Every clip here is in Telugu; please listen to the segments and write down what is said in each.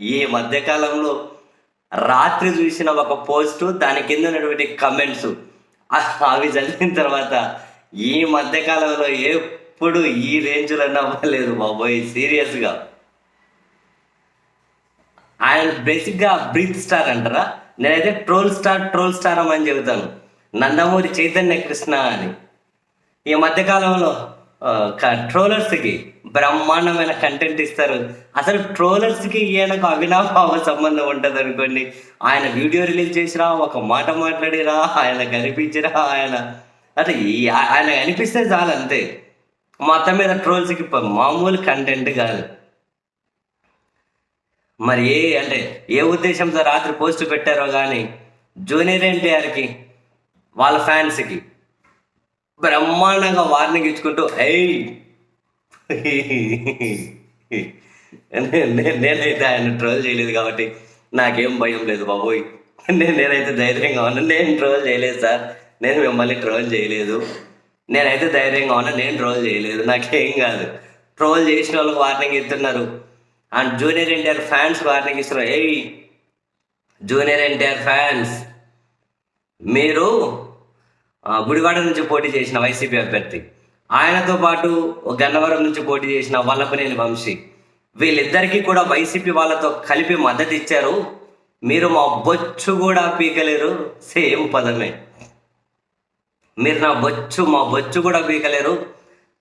ఈ మధ్యకాలంలో రాత్రి చూసిన ఒక పోస్టు దాని కింద ఉన్నటువంటి కమెంట్స్ అవి చదివిన తర్వాత ఈ మధ్యకాలంలో ఎప్పుడు ఈ రేంజ్లో నవ్వలేదు బాబోయ్ సీరియస్గా ఆయన బేసిక్గా బ్రీత్ స్టార్ అంటారా? నేనైతే ట్రోల్ స్టార్ ట్రోల్ స్టార్ అని చెబుతాను. నందమూరి చైతన్య కృష్ణ అని. ఈ మధ్యకాలంలో ట్రోలర్స్కి బ్రహ్మాండమైన కంటెంట్ ఇస్తారు. అసలు ట్రోలర్స్కి ఈయనకు అవినాభావ సంబంధం ఉంటుంది అనుకోండి. ఆయన వీడియో రిలీజ్ చేసిరా ఒక మాట మాట్లాడిరా ఆయన కనిపించిరా ఆయన అంటే ఈ- ఆయన కనిపిస్తే చాలు అంతే. మొత్తం మీద ట్రోల్స్కి మామూలు కంటెంట్ కాదు. మరి ఏ అంటే ఏ ఉద్దేశంతో రాత్రి పోస్ట్ పెట్టారో కానీ జూనియర్ ఎన్టీఆర్కి వాళ్ళ ఫ్యాన్స్కి బ్రహ్మాండంగా వార్నింగ్ ఇచ్చుకుంటూ ఏయ్ నేనైతే ఆయన ట్రోల్ చేయలేదు కాబట్టి నాకేం భయం లేదు బాబోయ్. నేను నేనైతే ధైర్యంగా ఉన్నాను నేను ట్రోల్ చేయలేదు సార్. నేను మిమ్మల్ని ట్రోల్ చేయలేదు. నేనైతే ధైర్యంగా ఉన్నా. నేను ట్రోల్ చేయలేదు. నాకేం కాదు. ట్రోల్ చేసిన వాళ్ళకి వార్నింగ్ ఇస్తున్నారు. And junior NTR fans warning ఇస్తున్నారు. ఏయ్ జూనియర్ ఎన్టీఆర్ ఫ్యాన్స్ మీరు గుడివాడ నుంచి పోటీ చేసిన వైసీపీ అభ్యర్థి. ఆయనతో పాటు గన్నవరం నుంచి పోటీ చేసిన వల్లభనేని వంశీ వీళ్ళిద్దరికీ కూడా వైసీపీ వాళ్ళతో కలిపి మద్దతు ఇచ్చారు. మీరు మా బొచ్చు కూడా పీకలేరు. సేమ్ పదమే. మీరు నా బొచ్చు మా బొచ్చు కూడా పీకలేరు.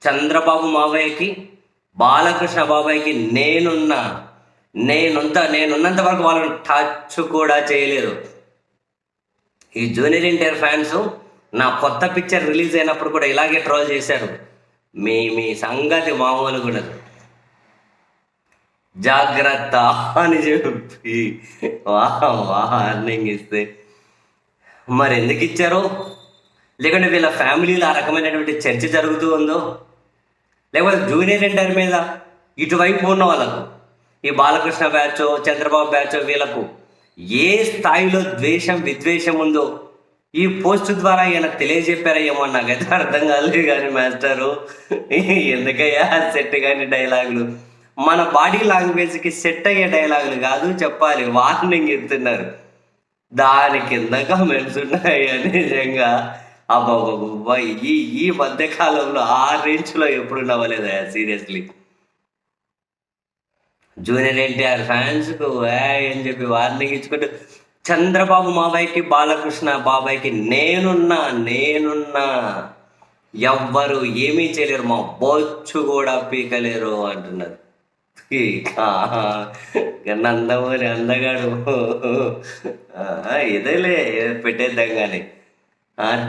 చంద్రబాబు మావయ్యకి బాలకృష్ణ బాబాయ్కి నేనున్నా నేనుంత నేనున్నంత వరకు వాళ్ళని టచ్ కూడా చేయలేరు. ఈ జూనియర్ ఇంటర్ ఫ్యాన్స్ నా కొత్త పిక్చర్ రిలీజ్ అయినప్పుడు కూడా ఇలాగే ట్రోల్ చేశారు మీ మీ సంగతి మామూలు కూడా జాగ్రత్త అని చెప్పి. వార్నింగ్ ఇస్తే. మరి ఎందుకు ఇచ్చారు? లేకుంటే వీళ్ళ ఫ్యామిలీలో ఆ రకమైనటువంటి చర్చ జరుగుతూ ఉందో? లేకపోతే జూనియర్ ఎంటర్ మీద ఇటువైపు ఉన్న వాళ్ళకు ఈ బాలకృష్ణ బ్యాచ్ చంద్రబాబు బ్యాచ్ వీళ్ళకు ఏ స్థాయిలో ద్వేషం విద్వేషం ఉందో ఈ పోస్ట్ ద్వారా ఈయన తెలియజెప్పారయ్యేమో నాకైతే అర్థం కాలేదు కానీ మాస్టరు. ఎందుకయ్యా? సెట్ కాని డైలాగులు. మన బాడీ లాంగ్వేజ్కి సెట్ అయ్యే డైలాగులు కాదు చెప్పాలి. వార్నింగ్ ఇస్తున్నారు. దాని కింద కమెంట్స్ ఉన్నాయి? నిజంగా. అబ్బాబ్బా ఈ ఈ మధ్య కాలంలో ఆ రేంజ్లో ఎప్పుడు నవ్వలేదా సీరియస్లీ. జూనియర్ ఎన్టీఆర్ ఫ్యాన్స్కు అని చెప్పి వార్నింగ్ ఇచ్చుకుంటూ చంద్రబాబు మాబాయ్కి బాలకృష్ణ బాబాయ్కి నేనున్నా నేనున్నా. ఎవ్వరు ఏమీ చేయలేరు మా బొచ్చు కూడా పీకలేరు అంటున్నారు నందమూరి అందగాడు ఆ, ఇదేలే పెట్టేద్దాం కానీ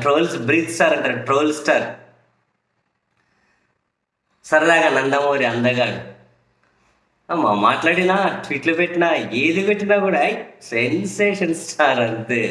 ట్రోల్స్ బ్రీత్ స్టార్ అంటారు ట్రోల్ స్టార్. సరదాగా నందమూరి అందగాడు అమ్మా మాట్లాడినా ట్వీట్లు పెట్టినా ఏది పెట్టినా కూడా సెన్సేషన్ స్టార్ అంతే